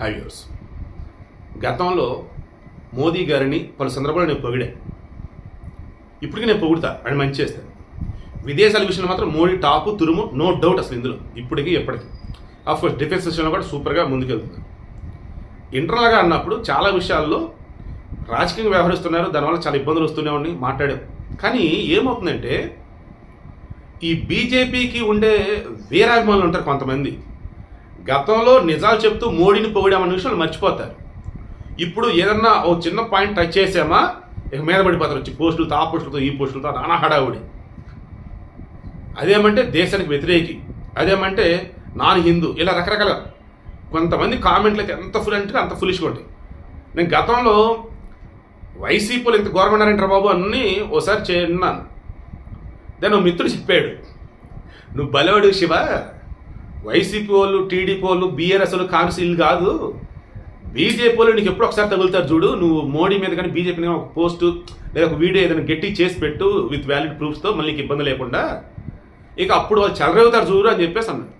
హ్యావ్యూర్స్ గతంలో మోదీ గారిని పలు సందర్భాల్లో నేను పొగిడా. ఇప్పటికీ నేను పొగుడతా. ఆయన మంచి చేస్తాను విదేశాల విషయంలో మాత్రం మోడీ టాపు తురుము నో డౌట్ అసలు ఇందులో. ఇప్పటికీ ఎప్పటికీ. ఆఫ్ కోర్స్ డిఫెన్స్ విషయంలో కూడా సూపర్గా ముందుకెళ్తుంది ఇంటర్నల్గా అన్నప్పుడు చాలా విషయాల్లో రాజకీయంగా వ్యవహరిస్తున్నారు. దానివల్ల చాలా ఇబ్బందులు వస్తూనే ఉండి మాట్లాడాం. కానీ ఏమవుతుందంటే ఈ బీజేపీకి ఉండే వీరాభిమానులు ఉంటారు కొంతమంది. గతంలో నిజాలు చెప్తూ మోడీని పొగిడామన్న విషయాలు మర్చిపోతారు. ఇప్పుడు ఏదన్నా ఓ చిన్న పాయింట్ టచ్ చేసామా ఇక మీద పడిపోతారు. వచ్చి పోస్టులు ఆ పోస్టులతో ఈ పోస్టులతో నానా హడావుడి. అదేమంటే దేశానికి వ్యతిరేకి. అదేమంటే నాన్ హిందూ. ఇలా రకరకాల కొంతమంది కామెంట్లు అయితే ఎంత ఫుల్ అంటే అంత ఫులిష్గా ఉంటాయి. నేను గతంలో వైసీపీలు ఇంత గవర్నమెంట్ బాబు అని ఓసారి చేయన్నాను దాని ఓ మిత్రుడు చెప్పాడు. నువ్వు బలవాడు శివ వైసీపీ వాళ్ళు టీడీపీ వాళ్ళు బీఆర్ఎస్ వాళ్ళు కాంగ్రెస్ వీళ్ళు కాదు. బీజేపీ వాళ్ళు నీకు ఎప్పుడు ఒకసారి తగులుతారు చూడు. నువ్వు మోడీ మీద కానీ బీజేపీ మీద ఒక పోస్ట్ లేదా ఒక వీడియో ఏదైనా గట్టి చేసి పెట్టు విత్ వ్యాలిడ్ ప్రూఫ్స్తో మళ్ళీ నీకు ఇబ్బంది లేకుండా. ఇక అప్పుడు వాళ్ళు చెలరేగుతారు చూడు అని చెప్పేసి అన్నాడు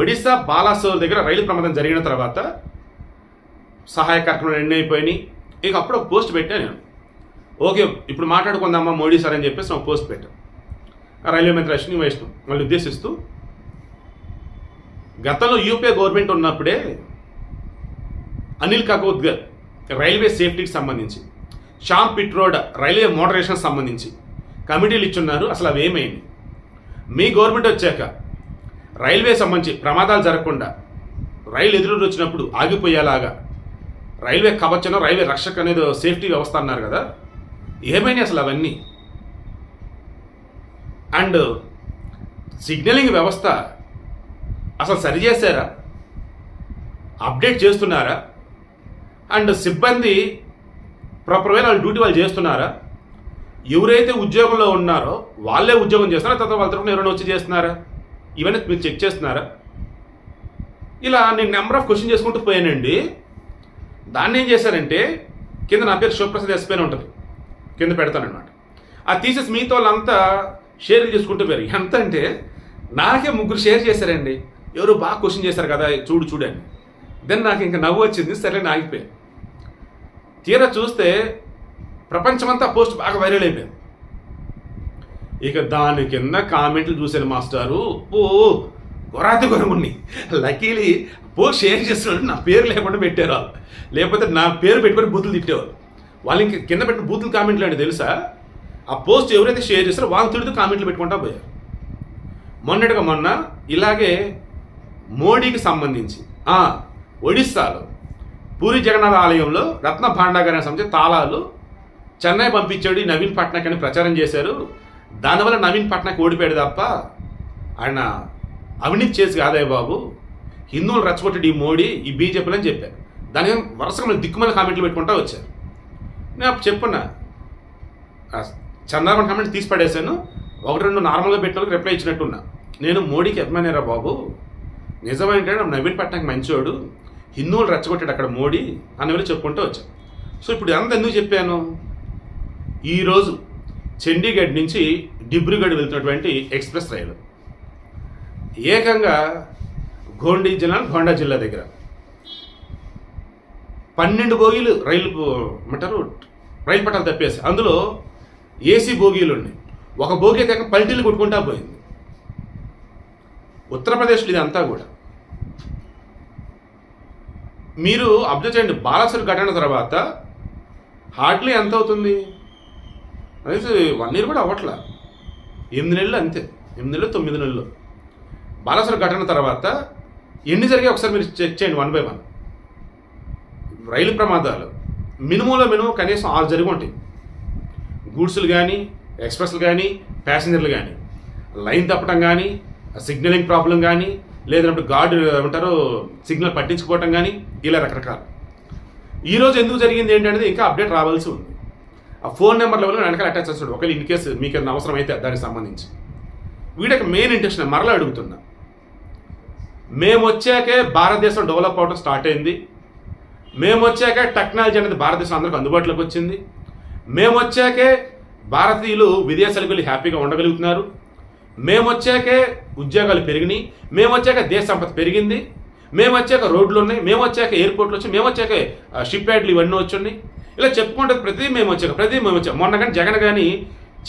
ఒడిశా బాలాసోర్ దగ్గర రైలు ప్రమాదం జరిగిన తర్వాత సహాయ కార్యక్రమాలు ఎన్ని అయిపోయినాయి? ఇక అప్పుడు ఒక పోస్ట్ పెట్టాను నేను. ఓకే ఇప్పుడు మాట్లాడుకుందామా మోడీ సార్ అని చెప్పేసి ఒక పోస్ట్ పెట్టాను ఆ రైల్వే మంత్రి అశ్విని వైష్ణవ్ మళ్ళీ ఉద్దేశిస్తూ గతంలో యూపీఏ గవర్నమెంట్ ఉన్నప్పుడే అనిల్ కకోద్గర్ రైల్వే సేఫ్టీకి సంబంధించి ష్యాంప్ పిట్ రోడ్ రైల్వే మోటరేషన్ సంబంధించి కమిటీలు ఇచ్చున్నారు. అసలు అవి ఏమైంది? మీ గవర్నమెంట్ వచ్చాక రైల్వే సంబంధించి ప్రమాదాలు జరగకుండా రైలు ఎదురు వచ్చినప్పుడు ఆగిపోయేలాగా రైల్వే కవచనం రైల్వే రక్షక అనేది సేఫ్టీ వ్యవస్థ అన్నారు కదా. ఏమైనాయి అసలు అవన్నీ? అండ్ సిగ్నలింగ్ వ్యవస్థ అసలు సరి చేశారా? అప్డేట్ చేస్తున్నారా? అండ్ సిబ్బంది ప్రాపర్ వే వాళ్ళ డ్యూటీ వాళ్ళు చేస్తున్నారా? ఎవరైతే ఉద్యోగంలో ఉన్నారో వాళ్ళే ఉద్యోగం చేస్తున్నారా? తర్వాత వాళ్ళ తరఫున ఎవరైనా వచ్చి చేస్తున్నారా? ఇవన్నీ మీరు చెక్ చేస్తున్నారా? ఇలా నేను నెంబర్ ఆఫ్ క్వశ్చన్ చేసుకుంటూ పోయానండి. దాన్ని ఏం చేశారంటే కింద నా పేరు శివప్రసాద్ ఎస్పీ అని ఉంటుంది. కింద పెడతానమాట ఆ తీసేసి మిగతా వాళ్ళంతా షేర్ చేసుకుంటూ పోయారు. ఎంత అంటే నాకే ముగ్గురు షేర్ చేశారండి. ఎవరు బాగా క్వశ్చన్ చేశారు కదా చూడు చూడండి. దెన్ నాకు ఇంకా నవ్వు వచ్చింది సరే నేను ఆగిపోయాను తీరా చూస్తే ప్రపంచమంతా పోస్ట్ బాగా వైరల్ అయిపోయింది. ఇక దాని కింద కామెంట్లు చూశాను మాస్టారు. ఓ గొరాతి గొరముని లకీలీ పోస్ట్ షేర్ చేస్తున్నాడు నా పేరు లేకుండా పెట్టారు వాళ్ళు. లేకపోతే నా పేరు పెట్టుకొని బూతులు తిట్టేవారు వాళ్ళు ఇంక కింద పెట్టిన బూతులు కామెంట్లు అంటే తెలుసా? ఆ పోస్ట్ ఎవరైతే షేర్ చేస్తారో వాళ్ళు తిడుతూ కామెంట్లు పెట్టుకుంటా పోయారు. మొన్నటిగా మొన్న ఇలాగే మోడీకి సంబంధించి ఒడిస్సాలో పూరి జగన్నాథ ఆలయంలో రత్న భాండాగారి సంబంధించి తాళాలు చెన్నై పంపించాడు నవీన్ పట్నాయక్ అని ప్రచారం చేశారు. దానివల్ల నవీన్ పట్నాయక్ ఓడిపోయాడు తప్ప ఆయన అవినీతి చేసి కాదయ్య బాబు. హిందువులు రెచ్చగొట్టాడు ఈ మోడీ ఈ బీజేపీలు అని చెప్పారు. దాని వరుసగా మళ్ళీ దిక్కుమల కామెంట్లు పెట్టుకుంటా వచ్చారు. నేను అప్పుడు చెప్పున్నా చంద్రబాబు కామెంట్ తీసి పడేశాను. ఒకటి రెండు నార్మల్గా పెట్టిన రిప్లై ఇచ్చినట్టున్నా. నేను మోడీకి అభిమానేరా బాబు. నిజమేంటంటే నవీన్ పట్నాయక్ మంచివాడు హిందువులు రెచ్చగొట్టాడు అక్కడ మోడీ అనేవి చెప్పుకుంటూ వచ్చాను సో ఇప్పుడు అంత ఎందుకు చెప్పాను? ఈరోజు చండీగఢ్ నుంచి డిబ్రూగఢ్ వెళ్తున్నటువంటి ఎక్స్ప్రెస్ రైలు. ఏకంగా గోండి జిల్లా గోండా జిల్లా దగ్గర. పన్నెండు బోగీలు రైలు ఏమంటారు? రైలు పట్టాలు తప్పేసి. అందులో ఏసీ బోగీలు ఉన్నాయి. ఒక బోగి దగ్గర పల్టీలు కొట్టుకుంటా పోయింది. ఉత్తరప్రదేశ్లో ఇదంతా కూడా. మీరు అబ్జర్వ్ చేయండి బాలాసుర ఘటన తర్వాత హార్డ్లీ ఎంత అవుతుంది? అనేసి వన్ ఇయర్ కూడా అవ్వట్లా. ఎనిమిది నెలలు అంతే ఎనిమిది నెలలు తొమ్మిది నెలలు. బాలాసుర ఘటన తర్వాత ఎన్ని జరిగాయి ఒకసారి మీరు చెక్ చేయండి వన్ బై వన్. రైలు ప్రమాదాలు మినిమంలో మినిమం కనీసం ఆరు జరిగి ఉంటాయి. గూడ్స్లు కానీ ఎక్స్ప్రెస్లు కానీ ప్యాసింజర్లు కానీ లైన్ తప్పటం కానీ సిగ్నలింగ్ ప్రాబ్లం కానీ లేదంటే గాడ్ ఏమంటారు సిగ్నల్ పట్టించుకోవటం కానీ ఇలా రకరకాలు. ఈరోజు ఎందుకు జరిగింది ఏంటంటే ఇంకా అప్డేట్ రావాల్సి ఉంది. ఆ ఫోన్ నెంబర్ లెవెల్లో వెనకాల అటాచ్ చేస్తాడు. ఒకవేళ ఇన్ కేసు మీకు ఏదైనా అవసరం అయితే దానికి సంబంధించి. వీడికి మెయిన్ ఇంటెన్షన్ మరలా అడుగుతున్నా. మేము వచ్చాకే భారతదేశం డెవలప్ అవడం స్టార్ట్ అయింది. మేము వచ్చాక టెక్నాలజీ అనేది భారతదేశం అందరికి అందుబాటులోకి వచ్చింది. మేము వచ్చాకే భారతీయులు విదేశాలకు వెళ్ళి హ్యాపీగా ఉండగలుగుతున్నారు. మేము వచ్చాకే ఉద్యోగాలు పెరిగినాయి మేము వచ్చాక దేశ సంపద పెరిగింది మేము వచ్చాక రోడ్లు ఉన్నాయి మేము వచ్చాక ఎయిర్పోర్ట్లు వచ్చి మేము వచ్చాక షిప్ యార్డ్లు ఇవన్నీ వచ్చున్నాయి. ఇలా చెప్పుకుంటే ప్రతి మేము వచ్చాక ప్రతి మేము వచ్చాం మొన్న కానీ జగన్ కానీ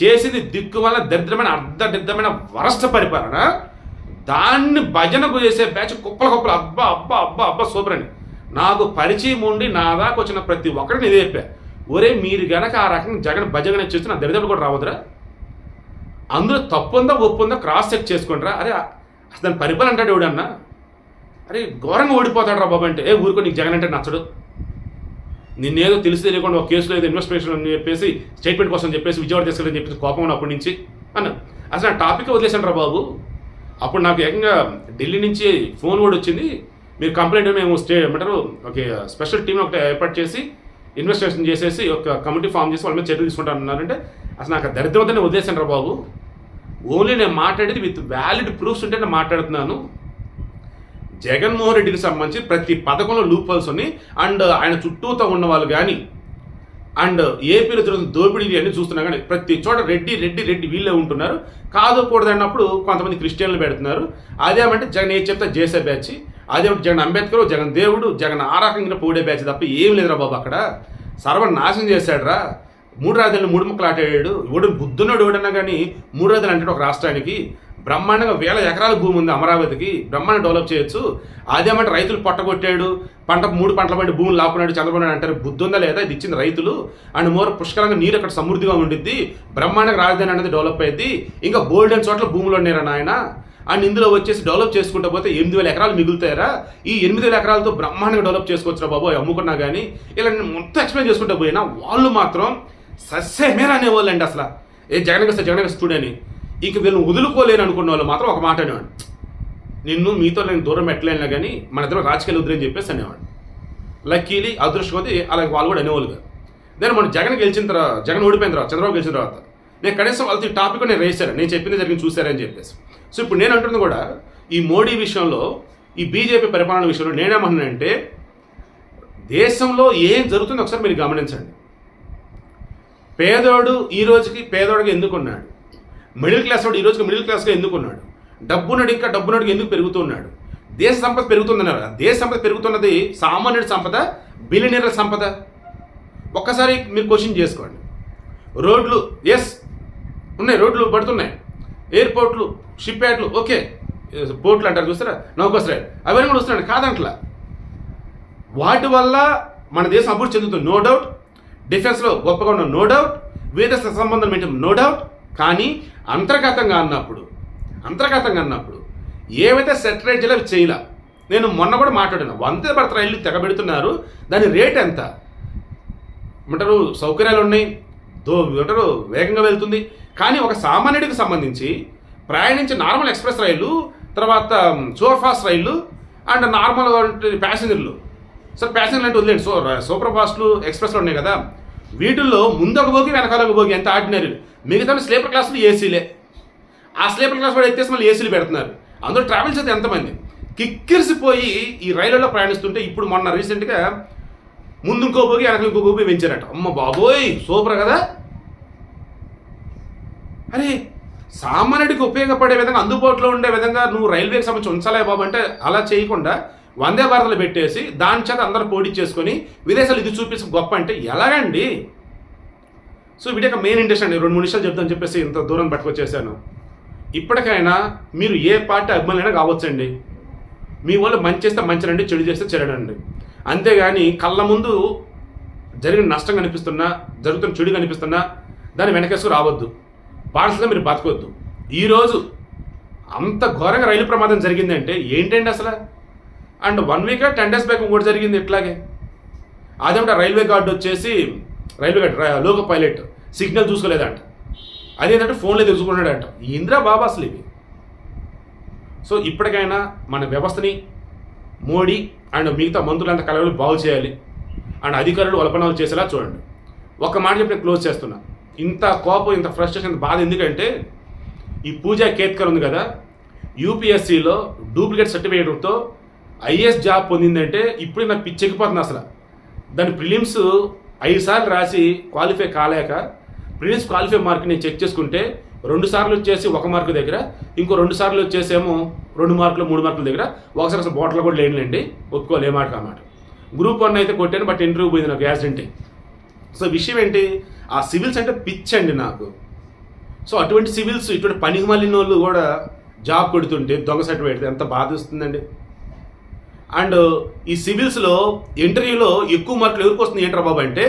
చేసింది దిక్కు వల్ల దరిద్రమైన అర్ధడిద్దమైన వరస్ట్ పరిపాలన దాన్ని భజనకు చేసే బ్యాచ్ కుప్పల కుప్పలు. అబ్బా అబ్బా అబ్బా అబ్బా సూపర్ అని నాకు పరిచయం ఉండి నా దాకా వచ్చిన ప్రతి ఒక్కరిని ఇదే చెప్పా. ఒరే మీరు గనక ఆ రకంగా జగన్ భజన చేస్తే నా దరిద్రులు కూడా రావద్దురా. అందులో తప్పుందా ఉందా ఉందా క్రాస్ చెక్ చేసుకుంటారా అరే అసలు దాని పరిపాలన అంటాడు ఎవడన్నా అరే ఘోరంగా ఓడిపోతాడు రా బాబు అంటే. ఏ ఊరుకో నీకు జగన్ అంటే నచ్చడు. నిన్నేదో తెలిసి తెలియకుండా ఒక కేసులో ఏదో ఇన్వెస్టిగేషన్ అని చెప్పేసి స్టేట్మెంట్ కోసం చెప్పేసి విజయవాడ తీసుకెళ్ళని చెప్పేసి కోపం అప్పటి నుంచి అన్న. అసలు ఆ టాపిక్ వదిలేసాను రా బాబు. అప్పుడు నాకు ఏకంగా ఢిల్లీ నుంచి ఫోన్ కూడా వచ్చింది. మీరు కంప్లైంట్ మేము స్టే ఏమంటారు ఒక స్పెషల్ టీం ఒకటి ఏర్పాటు చేసి ఇన్వెస్టిగేషన్ చేసేసి ఒక కమిటీ ఫామ్ చేసి వాళ్ళ మీద చర్యలు తీసుకుంటానన్నారంటే అసలు నాకు దరిద్రవద్దని వదిలేసాను రా బాబు. ఓన్లీ నేను మాట్లాడేది విత్ వ్యాలిడ్ ప్రూఫ్స్ ఉంటే నేను మాట్లాడుతున్నాను. జగన్మోహన్ రెడ్డికి సంబంధించి ప్రతి పథకంలో లూపల్స్ ఉన్నాయి. అండ్ ఆయన చుట్టూతో ఉన్న వాళ్ళు కానీ అండ్ ఏపీలో జరుగుతున్న దోపిడీ అన్ని చూస్తున్నా కానీ ప్రతి చోట రెడ్డి రెడ్డి రెడ్డి వీళ్ళే ఉంటున్నారు. కాదు కూడదన్నప్పుడు కొంతమంది క్రిస్టియన్లు పెడుతున్నారు. అదేమంటే జగన్ ఏ చెప్తే జేసే బ్యాచ్. అదే జగన్ అంబేద్కర్ జగన్ దేవుడు జగన్ ఆరాకంగా పూడే పోడే బ్యాచ్ తప్ప ఏం లేదురా బాబు అక్కడ. సర్వనాశనం చేశాడురా. మూడు రాజధానులు మూడు ముక్కలు ఆటాడాడు. ఓడి బుద్ధున్నాడు ఓడన్నా కానీ మూడు రాజులు అంటే ఒక రాష్ట్రానికి. బ్రహ్మాండంగా వేల ఎకరాల భూమి ఉంది అమరావతికి. బ్రహ్మాండం డెవలప్ చేయొచ్చు. అదేమంటే రైతులు పొట్టగొట్టాడు పంట మూడు పంటల పండి భూములు లాక్కున్నాడు చంద్రబాబు నాయుడు అంటారు. బుద్ధి ఉందా లేదా? ఇది ఇచ్చింది రైతులు. అండ్ మోర్ పుష్కలంగా నీరు అక్కడ సమృద్ధిగా ఉండిద్ది. బ్రహ్మాండంగా రాజధాని అనేది డెవలప్ అయ్యింది ఇంకా బోల్డెన్ చోట్ల భూములు ఉన్నారా నాయన. అండ్ ఇందులో వచ్చేసి డెవలప్ చేసుకుంటూ పోతే ఎనిమిది వేల ఎకరాలు మిగులుతాయరా? ఈ ఎనిమిది వేల ఎకరాలతో బ్రహ్మాండంగా డెవలప్ చేసుకోవచ్చురా బాబు అమ్ముకున్నా కానీ ఇలా నేను మొత్తం ఎక్స్ప్లెయిన్ చేసుకుంటూ పోయినా వాళ్ళు మాత్రం సస్యమేర అనేవాళ్ళు అండి అసలు. ఏ జగన్ వస్తే జగన్ చూడని ఇక వీళ్ళని వదులుకోలేను అనుకున్న వాళ్ళు మాత్రం ఒక మాట అనేవాడు. నిన్ను మీతో నేను దూరం పెట్టలేను కానీ మన ఇద్దరు రాజకీయాలు వద్దని చెప్పేసి అనేవాడు. లక్కీలీ అదృష్టవతి అలాగే వాళ్ళు కూడా అనేవాళ్ళు కాదు. నేను మన జగన్ గెలిచిన తర్వాత జగన్ ఓడిపోయిన తర్వాత చంద్రబాబు గెలిచిన తర్వాత నేను కనీసం వాళ్ళతో ఈ టాపిక్ నేను రేసాను నేను చెప్పింది జరిగింది చూసారని చెప్పేసి. సో ఇప్పుడు నేను అంటున్నది కూడా ఈ మోడీ విషయంలో ఈ బీజేపీ పరిపాలన విషయంలో నేనేమంటున్నానంటే దేశంలో ఏం జరుగుతుందో ఒకసారి మీరు గమనించండి. పేదోడు ఈ రోజుకి పేదోడికి ఎందుకున్నాడు? మిడిల్ క్లాస్ వాడు ఈ రోజుకి మిడిల్ క్లాస్గా ఎందుకున్నాడు? డబ్బున్నాడు ఇంకా డబ్బున్నాడు ఎందుకు పెరుగుతున్నాడు? దేశ సంపద పెరుగుతుందన్నారు దేశ సంపద పెరుగుతున్నది సామాన్యుడి సంపద బిలినీర్ల సంపద. ఒక్కసారి మీరు క్వశ్చన్ చేసుకోండి. రోడ్లు ఎస్ ఉన్నాయి రోడ్లు పడుతున్నాయి. ఎయిర్పోర్ట్లు షిప్ యార్డ్లు ఓకే పోర్ట్లు అంటారు చూస్తారా? నౌకాశ్రయాలు. అవన్నీ కూడా వస్తున్నాయి కాదంట్లా. వాటి వల్ల మన దేశం అభివృద్ధి చెందుతుంది నో డౌట్. డిఫెన్స్లో గొప్పగా ఉన్న నో డౌట్. విదేశ సంబంధం ఏంటి నో డౌట్. కానీ అంతర్గతంగా అన్నప్పుడు అంతర్గతంగా అన్నప్పుడు ఏవైతే సెటరేట్ చేయాలో అవి చేయలే నేను మొన్న కూడా మాట్లాడాను వందే భారత్ రైళ్ళు తెగబెడుతున్నారు దాని రేట్ ఎంత? ఏమంటారు సౌకర్యాలు ఉన్నాయి దో అంటారు వేగంగా వెళ్తుంది. కానీ ఒక సామాన్యుడికి సంబంధించి ప్రయాణించే నార్మల్ ఎక్స్ప్రెస్ రైళ్ళు తర్వాత సూపర్ ఫాస్ట్ రైళ్ళు అండ్ నార్మల్ ప్యాసింజర్లు. సార్ ప్యాసింజర్లు అంటే వదిలేండి. సో సూపర్ ఫాస్ట్లు ఎక్స్ప్రెస్లు ఉన్నాయి కదా. వీటిల్లో ముందొక భోగి వెనకాల ఒక భోగి ఎంత ఆర్డినరీ. మిగతా స్లీపర్ క్లాసులు ఏసీలే. ఆ స్లీపర్ క్లాస్ కూడా ఎత్తేసి మళ్ళీ ఏసీలు పెడుతున్నారు. అందులో ట్రావెల్ చేస్తే ఎంతమంది? కిక్కిరిసిపోయి ఈ రైళ్ళలో ప్రయాణిస్తుంటే ఇప్పుడు మొన్న రీసెంట్గా ముందు ఇంకో భోగి వెనకాల ఇంకో భోగి పెంచారట. అమ్మ బాబోయ్! సూపర్ కదా! అరే సామాన్యుడికి ఉపయోగపడే విధంగా అందుబాటులో ఉండే విధంగా నువ్వు రైల్వేకి సంబంధించి ఉంచాలే బాబు అంటే అలా చేయకుండా వందే భారతలు పెట్టేసి దాని చేత అందరూ పోటీ చేసుకొని విదేశాలు ఇది చూపించి గొప్ప అంటే ఎలాగండి? సో వీటి యొక్క మెయిన్ ఇంట్రెస్ట్ అండి. రెండు మూడు నిమిషాలు చెప్తాను చెప్పేసి ఇంత దూరం పట్టుకొచ్చేసాను. ఇప్పటికైనా మీరు ఏ పార్టీ అభిమానులైనా కావచ్చండి. మీ వాళ్ళు మంచి చేస్తే మంచిరండి చెడు చేస్తే చెడనండి అంతేగాని కళ్ళ ముందు జరిగిన నష్టం కనిపిస్తున్నా జరుగుతున్న చెడు కనిపిస్తున్నా దాన్ని వెనకేసుకు రావద్దు. బానిసగా మీరు బతకొద్దు. ఈరోజు అంత ఘోరంగా రైలు ప్రమాదం జరిగిందంటే ఏంటండి అసలు? And one week ten days back ఇంకోటి జరిగింది ఇట్లాగే అదేమిట రైల్వే గార్డు వచ్చేసి రైల్వే గార్డ్ లోక లోకో పైలట్ సిగ్నల్ చూసుకోలేదంట. అదేంటంటే ఫోన్లో తెలుసుకున్నాడంట. ఇందిరా బాబా అసలు ఇవి సో ఇప్పటికైనా మన వ్యవస్థని మోడీ అండ్ మిగతా మంత్రులంతా కలవలు బాగు చేయాలి. అండ్ అధికారులు వలపనాలు చేసేలా చూడండి. ఒక మాట చెప్పి నేను క్లోజ్ చేస్తున్నా. ఇంత కోపం ఇంత ఫ్రస్ట్రేషన్ బాధ ఎందుకంటే ఈ పూజా కేత్కర్ ఉంది కదా యూపీఎస్సీలో డూప్లికేట్ సర్టిఫికేట్తో ఐఏఎస్ జాబ్ పొందిందంటే ఇప్పుడు నాకు పిచ్చెక్కిపోతుంది అసలు. దాని ప్రిలిమ్స్ ఐదు సార్లు రాసి క్వాలిఫై కాలేక ప్రిలిమ్స్ క్వాలిఫై మార్క్ నేను చెక్ చేసుకుంటే రెండు సార్లు వచ్చేసి ఒక మార్కు దగ్గర ఇంకో రెండు సార్లు వచ్చేసేమో రెండు మార్కులు మూడు మార్కుల దగ్గర. ఒకసారి అసలు బాటిల్ కూడా లేనులేండి ఒప్పుకోలేమాట అన్నమాట కామాట. గ్రూప్ వన్ అయితే కొట్టాను బట్ ఇంటర్వ్యూ పోయింది నాకు యాక్సిడెంట్. సో విషయం ఏంటి? ఆ సివిల్స్ అంటే పిచ్ అండి నాకు. సో అటువంటి సివిల్స్ ఇటువంటి పనికి మళ్ళిన వాళ్ళు కూడా జాబ్ కొడుతుంటే దొంగ సర్టిఫికేట్ ఎంత బాధ వస్తుందండి. అండ్ ఈ సివిల్స్లో ఇంటర్వ్యూలో ఎక్కువ మార్కులు ఎవరికి వస్తుంది ఏంట్రా బాబు అంటే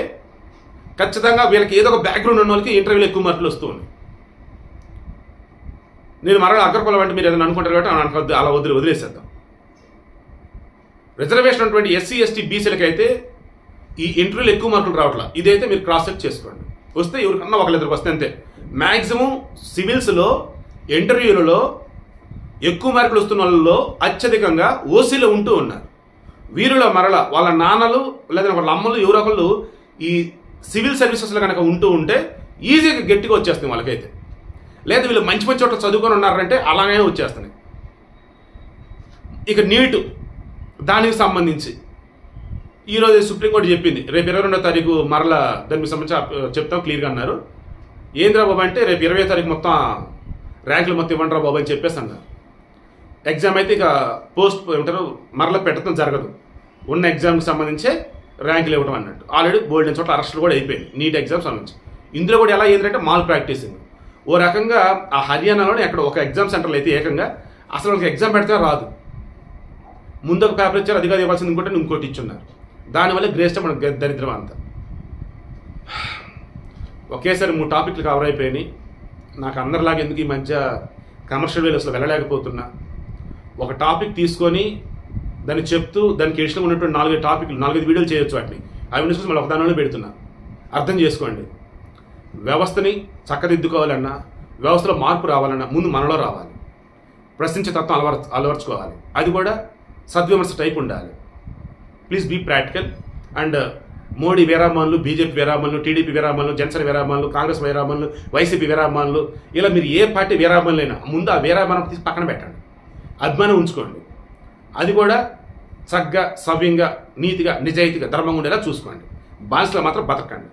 ఖచ్చితంగా వీళ్ళకి ఏదో ఒక బ్యాక్గ్రౌండ్ ఉన్న వాళ్ళకి ఇంటర్వ్యూలో ఎక్కువ మార్కులు వస్తూ ఉన్నాయి. నేను మరలా అగ్రకులం అంటే మీరు ఏదైనా అనుకుంటారు కాబట్టి అలా అనుకోవద్దు అలా వదిలి వదిలేసేద్దాం. రిజర్వేషన్ ఉన్నటువంటి ఎస్సీ ఎస్టీ బీసీలకైతే ఈ ఇంటర్వ్యూలో ఎక్కువ మార్కులు రావట్లా. ఇదైతే మీరు క్రాస్ చెక్ చేసుకోండి. వస్తే ఎవరికన్నా ఒకళ్ళిద్దరికి వస్తే అంతే. మ్యాక్సిమం సివిల్స్లో ఇంటర్వ్యూలలో ఎక్కువ మార్కులు వస్తున్న వాళ్ళలో అత్యధికంగా ఓసీలో ఉంటూ ఉన్నారు. వీరిలో మరల వాళ్ళ నాన్నలు లేదా వాళ్ళ అమ్మలు ఎవరో ఒకళ్ళు ఈ సివిల్ సర్వీసెస్లో కనుక ఉంటూ ఉంటే ఈజీగా గట్టిగా వచ్చేస్తుంది వాళ్ళకైతే. లేదా వీళ్ళు మంచి మంచి చోట్ల చదువుకొని ఉన్నారంటే అలాగే వచ్చేస్తున్నాయి. ఇక నీటు దానికి సంబంధించి ఈరోజు సుప్రీంకోర్టు చెప్పింది రేపు ఇరవై రెండో తారీఖు మరలా దానికి సంబంధించి చెప్తాం క్లియర్గా అన్నారు. ఏంద్రా బాబు అంటే రేపు ఇరవై తారీఖు మొత్తం ర్యాంకులు మొత్తం ఇవ్వండిరా బాబు అని చెప్పేసి అన్నారు. ఎగ్జామ్ అయితే ఇక పోస్ట్ ఏమంటారు మరలా పెట్టడం జరగదు. ఉన్న ఎగ్జామ్కి సంబంధించే ర్యాంకులు ఇవ్వడం అన్నట్టు. ఆల్రెడీ బోల్డెన్ చోట్ల అరెస్టులు కూడా అయిపోయింది నీట్ ఎగ్జామ్ సంబంధించి. ఇందులో కూడా ఎలా ఏంటంటే మాల్ ప్రాక్టీసింగ్ ఓ రకంగా ఆ హర్యానాలోనే అక్కడ ఒక ఎగ్జామ్ సెంటర్లో అయితే ఏకంగా అసలు వాళ్ళకి ఎగ్జామ్ పెడితే రాదు. ముందు ఒక పేపర్ ఇచ్చారు అది కాదు ఇవ్వాల్సింది ఇంకోటి ఇంకోటి ఇచ్చున్నారు. దానివల్ల గ్రేష్టం మనకు దరిద్రం అంత. ఒకేసారి మూడు టాపిక్లు కవర్ అయిపోయినాయి. నాకు అందరిలాగా ఎందుకు ఈ మధ్య కమర్షియల్ వేలు అసలు వెళ్ళలేకపోతున్నా. ఒక టాపిక్ తీసుకొని దాన్ని చెప్తూ దానికి ఇష్టం ఉన్నటువంటి నాలుగైదు టాపిక్లు నాలుగైదు వీడియోలు చేయొచ్చు వాటిని. అవి చూసి మళ్ళీ ఒకదానిలో పెడుతున్నా. అర్థం చేసుకోండి. వ్యవస్థని చక్కదిద్దుకోవాలన్నా వ్యవస్థలో మార్పు రావాలన్నా ముందు మనలో రావాలి. ప్రశ్నించే తత్వం అలవర అలవర్చుకోవాలి. అది కూడా సద్విమర్శ టైప్ ఉండాలి. Please be practical and Modi విరామాలు బీజేపీ విరామాలు టీడీపీ విరామాలు జనసేన విరామాలు కాంగ్రెస్ విరామాలు వైసీపీ విరామాలు ఇలా మీరు ఏ పార్టీ విరామాలైనా ముందు ఆ వీరామానం తీసి పక్కన పెట్టండి. అభిమానం ఉంచుకోండి. అది కూడా చక్కగా సవ్యంగా నీతిగా నిజాయితీగా ధర్మంగా ఉండేలా చూసుకోండి. బానిసలో మాత్రం బతకండి.